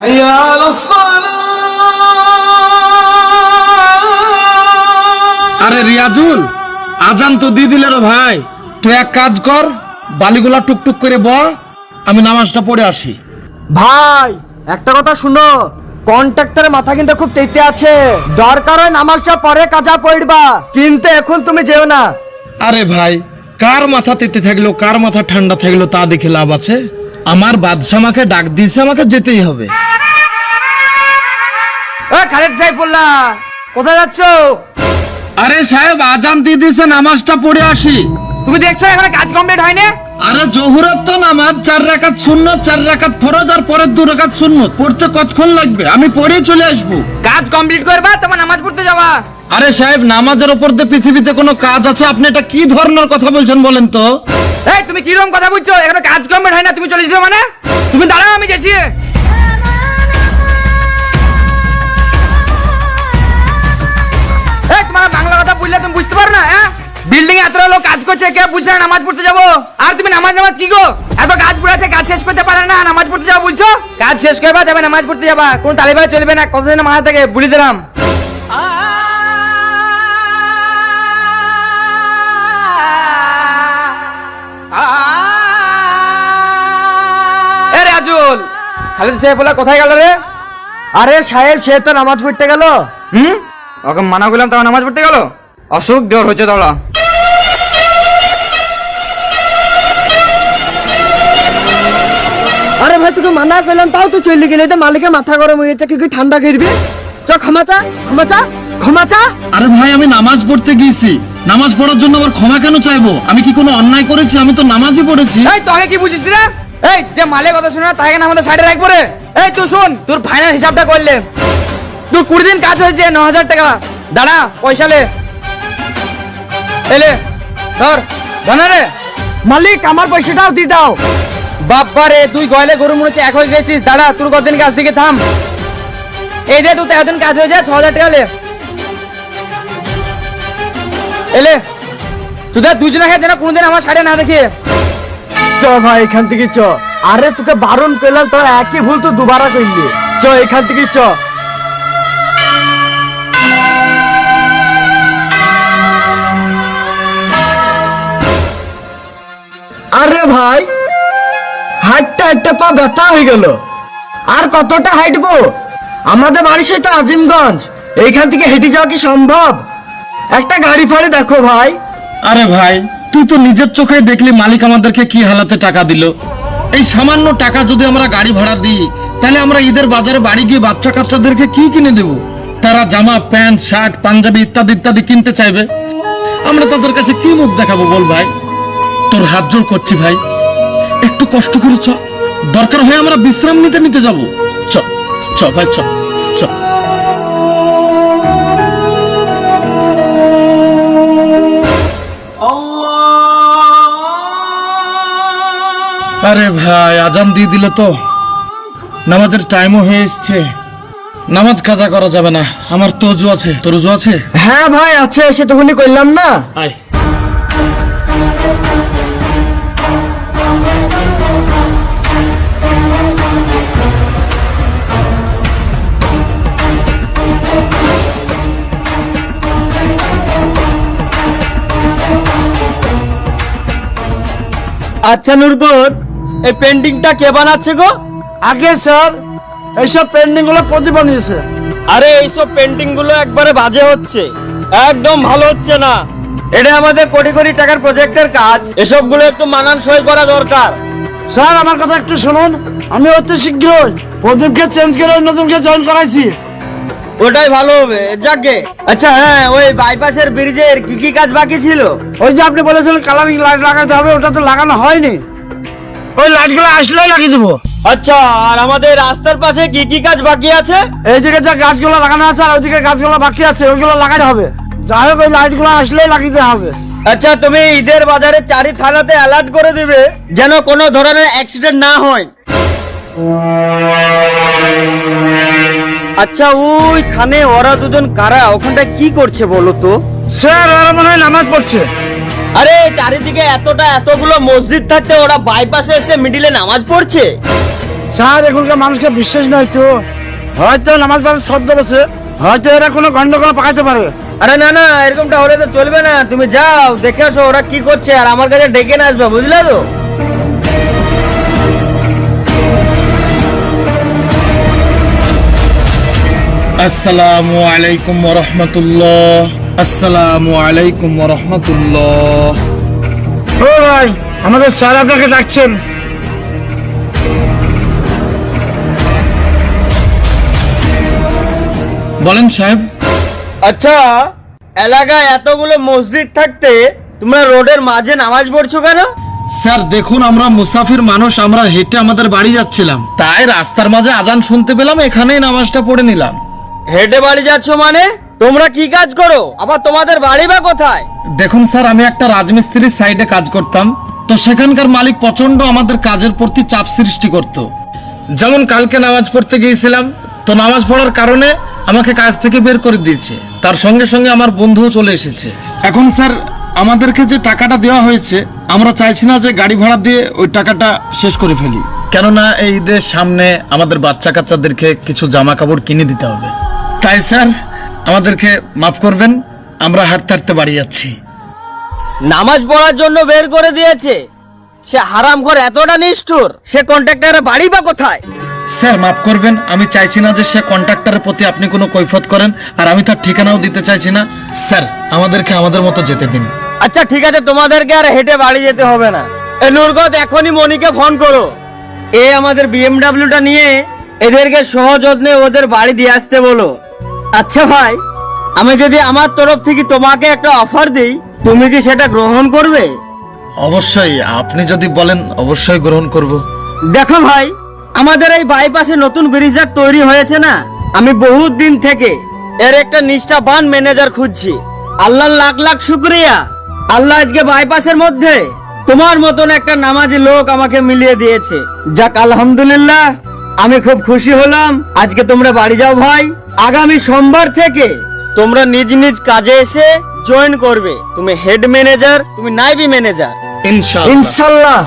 حي على الصلاة আরে রিয়াজুল আজান তো দিয়ে দিলে রে ভাই তুই এক কাজ কর বালিগুলা টুকটুক করে বল আমি নামাজটা পড়ে আসি ভাই একটা কথা শুনো কন্ট্রাক্টরের মাথা কিন্তু খুব তেতে আছে দরকার হয় নামাজটা পরে কাজা পড়বা কিন্তু এখন তুমি যেও না আরে ভাই কার মাথা তেতে থাকলো কার মাথা ঠান্ডা থাকলো তা দেখে লাভ আছে আমার বাদশা আমাকে ডাক দিয়েছে আমাকে যেতেই হবে। খালেদ সাইফুল্লাহ কোথায় যাচ্ছ? আরে সাহেব আজান দিয়ে দিয়েছে নামাজটা পড়ে আসি। তুমি দেখছ এখানে কাজ কমপ্লিট হয়নি? আরে জহুরত তো নামাজ চার রাকাত শূন্য চার রাকাত ফরজ আর পরের দু রাকাত শূন্য পড়তে কতক্ষণ লাগবে? আমি পড়ে চলে আসব। কাজ কমপ্লিট করবা তোমার নামাজ পড়তে যাবা। আরে সাহেব, নামাজের ওপর দিয়ে পৃথিবীতে কোনো কাজ আছে? আপনি এটা কি ধরনের কথা বলছেন বলেন তো? এই, তুমি কীরকম কথা বলছো? এখানে কাজ কমপ্লিট হয় না, তুমি চলে যাও মানে? তুমি দাঁড়াও, আমি এই, তোমার বাংলা কথা বললে তুমি বুঝতে পারো না হ্যাঁ? বিল্ডিং এত লোক কাজ করছে কে বুঝছে নামাজ পড়তে যাব। আর তুমি নামাজ নামাজ কি গো? এত কাজ পড়ে আছে, কাজ শেষ করতে পারে না, নামাজ পড়তে যাব বুঝছ কাজ শেষ করবা তবে নামাজ পড়তে যাবা। কোন তালিবাই চলবে না, কতদিন মাথা থেকে, বলে দিলাম। খালিদ সাহেব বলে কোথায় গেল রে? আরে সাহেব সে তো নামাজ পড়তে গেল। হুম? ওকে মানা করলাম তাও নামাজ পড়তে গেল? অসুখ দেওয়ার হচ্ছে তাহলে আরে ভাই তোকে মানা করলাম তাও তো চলে গেলে। তো মালিকের মাথা গরম হয়ে যাচ্ছে কি কি ঠান্ডা করবি চ ক্ষমাচা ক্ষমাচা ক্ষমাচা আরে ভাই আমি নামাজ পড়তে গিয়েছি। নামাজ পড়ার জন্য আবার ক্ষমা কেন চাইব? আমি কি কোনো অন্যায় করেছি? আমি তো নামাজই পড়েছি। এই তোকে কি বুঝিস রে? এই, যে মালিক কথা শুনে তাকে না আমাদের সাইডে রাখব রে। এই, তুই শুন, তোর ফাইনাল হিসাবটা করলে। তোর কুড়ি দিন কাজ হয়েছে, ন হাজার টাকা। দাঁড়া, পয়সা লে। এলে ধর, ধনা রে। মালিক, আমার পয়সাটাও দিয়ে দাও। বাপ্পা রে তুই গয়লে গরু মনে এক হয়ে গেছিস। দাঁড়া, তোর কতদিন কাজ থেকে থাম। এই দে তুই তেরো দিন কাজ হয়েছে, ছ হাজার টাকা লে। এলে তোদের দুজনে যেন কোনোদিন আমার সাইডে না দেখে চ ভাই এখান থেকে চ। আরে তোকে বারণ করলাম তো একই ভুল তো দুবারা করলি। চ এখান থেকে চ। আরে ভাই হাইটটা একটা পা ব্যথা হয়ে গেল। আর কতটা হাইটবো আমাদের বাড়ি সেই তো আজিমগঞ্জ। এইখান থেকে হেঁটে যাওয়া কি সম্ভব? একটা গাড়ি ফাড়ি দেখো ভাই। আরে ভাই তুই তো নিজের চোখে দেখলি মালিক আমাদেরকে কি হালাতে টাকা দিল। এই সামান্য টাকা যদি আমরা গাড়ি ভাড়া দিই, তাহলে আমরা ঈদের বাজারে বাড়ি গিয়ে বাচ্চা কাচ্চাদেরকে কি কিনে দেব? তারা জামা, প্যান্ট, শার্ট, পাঞ্জাবি ইত্যাদি ইত্যাদি কিনতে চাইবে। আমরা তাদের কাছে কি মুখ দেখাবো বল ভাই? তোর হাত জোর করছি ভাই। একটু কষ্ট করে চ। দরকার হয় আমরা বিশ্রাম নিতে নিতে যাব। চ চ ভাই, চ। আরে ভাই আজান দিয়ে দিল তো। নামাজের টাইমও হয়ে এসছে। নামাজ কাজা করা যাবে না। আমার তোজু আছে। তোর উজু আছে? হ্যাঁ ভাই আছে সে তখনই করলাম না। আয়। আচ্ছা নুরবুর এই পেন্টিংটা কে বানাচ্ছে গো? আগে স্যার এইসব পেন্ডিংগুলো প্রতি বানিয়েছে। আরে এইসব পেন্টিংগুলো একবারে বাজে হচ্ছে। একদম ভালো হচ্ছে না। এটা আমাদের কোটি কোটি টাকার প্রজেক্টের কাজ। এসবগুলো একটু মানানসই করা দরকার। স্যার আমার কথা একটু শুনুন। আমি অতি শীঘ্রই প্রদীপকে চেঞ্জ করে নতুনকে জয়েন করাইছি। ওটাই ভালো হবে যাকে। আচ্ছা হ্যাঁ ওই বাইপাসের ব্রিজের কি কি কাজ বাকি ছিল? ওই যে আপনি বলেছিলেন কালারিং লাইট লাগাতে হবে ওটা তো লাগানো হয়নি। ওই লাইটগুলো আসলেই লাগিয়ে দেবো। আচ্ছা আর আমাদের রাস্তার পাশে কি কি কাজ বাকি আছে? এইদিকে যে গাছগুলো লাগানো আছে আর ওইদিকে গাছগুলো বাকি আছে ওইগুলো লাগাতে হবে। যাই হোক ওই লাইটগুলো আসলেই লাগিয়ে দিতে হবে। আচ্ছা তুমি ঈদের বাজারে চারি থানাতে অ্যালার্ট করে দিবে যেন কোনো ধরনের অ্যাক্সিডেন্ট না হয়। আচ্ছা ওইখানে ওরা দুজন কারা? ওখানটা কি করছে বলো তো? স্যার ওরা মনে হয় নামাজ পড়ছে। আরে চারিদিকে এতটা এতগুলো মসজিদ থাকতে ওরা বাইপাসে এসে মিডিলে নামাজ পড়ছে। স্যার এখনকার মানুষকে বিশ্বাস নয় তো। হয়তো নামাজ পড়ার শব্দ বসে হয়তো এরা কোনো গন্ডগোল পাকাতে পারে। আরে না না এরকমটা হলে তো চলবে না। তুমি যাও দেখে আসো ওরা কি করছে। আর আমার কাছে ডেকে না আসবে বুঝলে তো? আসসালামু আলাইকুম রহমতুল্লাহ। আসসালামু আলাইকুম রহমতুল্লাহ। ও ভাই আমাদের স্যার আপনাকে ডাকছেন। বলেন সাহেব। আচ্ছা এলাকায় এতগুলো মসজিদ থাকতে তোমরা রোডের মাঝে নামাজ পড়ছো কেন? স্যার দেখুন আমরা মুসাফির মানুষ আমরা হেঁটে আমাদের বাড়ি যাচ্ছিলাম। তাই রাস্তার মাঝে আজান শুনতে পেলাম এখানেই নামাজটা পড়ে নিলাম। হেঁটে বাড়ি যাচ্ছ মানে? তোমরা কি কাজ করো? আবার তোমাদের বাড়ি বা কোথায়? দেখুন স্যার, আমি একটা রাজমিস্ত্রির সাইডে কাজ করতাম। তো সেখানকার মালিক প্রচণ্ড আমাদের কাজের প্রতি চাপ সৃষ্টি করত। যেমন কালকে নামাজ পড়তে গিয়েছিলাম, তো নামাজ পড়ার কারণে আমাকে কাজ থেকে বের করে দিয়েছে। তার সঙ্গে সঙ্গে আমার বন্ধুও চলে এসেছে। এখন স্যার, আমাদেরকে যে টাকাটা দেওয়া হয়েছে, আমরা চাইছি না যে গাড়ি ভাড়া দিয়ে ওই টাকাটা শেষ করে ফেলি। কেননা এই ঈদের সামনে আমাদের বাচ্চা কাচ্চাদেরকে কিছু জামা কাপড় কিনে দিতে হবে। তাই স্যার আমাদেরকে মাফ করবেন আমরা হাঁটতে হাঁটতে বাড়ি যাচ্ছি। নামাজ পড়ার জন্য বের করে দিয়েছে। সে হারাম ঘর এতটা নিষ্ঠুর সে কন্ট্রাক্টরের বাড়ি বা কোথায়? স্যার মাফ করবেন আমি চাইছি না যে সে কন্ট্রাক্টরের প্রতি আপনি কোনো কৈফত করেন আর আমি তার ঠিকানাও দিতে চাইছি না। স্যার আমাদেরকে আমাদের মতো যেতে দিন। আচ্ছা ঠিক আছে তোমাদেরকে আর হেঁটে বাড়ি যেতে হবে না। এ নুরগত এখনই মনিকে ফোন করো। এ আমাদের বিএমডাব্লিউটা নিয়ে এদেরকে সহযত্নে ওদের বাড়ি দিয়ে আসতে বলো। আচ্ছা ভাই আমি যদি আমার তরফ থেকে তোমাকে একটা অফার দিই তুমি কি সেটা গ্রহণ করবে? অবশ্যই আপনি যদি বলেন অবশ্যই গ্রহণ করব। দেখো ভাই আমাদের এই বাইপাসে নতুন ব্রিজার তৈরি হয়েছে না? আমি বহুত দিন থেকে এর একটা নিষ্ঠা নিষ্ঠাবান ম্যানেজার খুঁজছি। আল্লাহ লাখ লাখ শুক্রিয়া। আল্লাহ আজকে বাইপাসের মধ্যে তোমার মতন একটা নামাজি লোক আমাকে মিলিয়ে দিয়েছে। যাক আলহামদুলিল্লাহ আমি খুব খুশি হলাম। আজকে তোমরা বাড়ি যাও ভাই। আগামী সোমবার থেকে তোমরা নিজ নিজ কাজে এসে জয়েন করবে। তুমি হেড ম্যানেজার তুমি নাইবি ম্যানেজার ইনশাআল্লাহ। ইনশাল্লাহ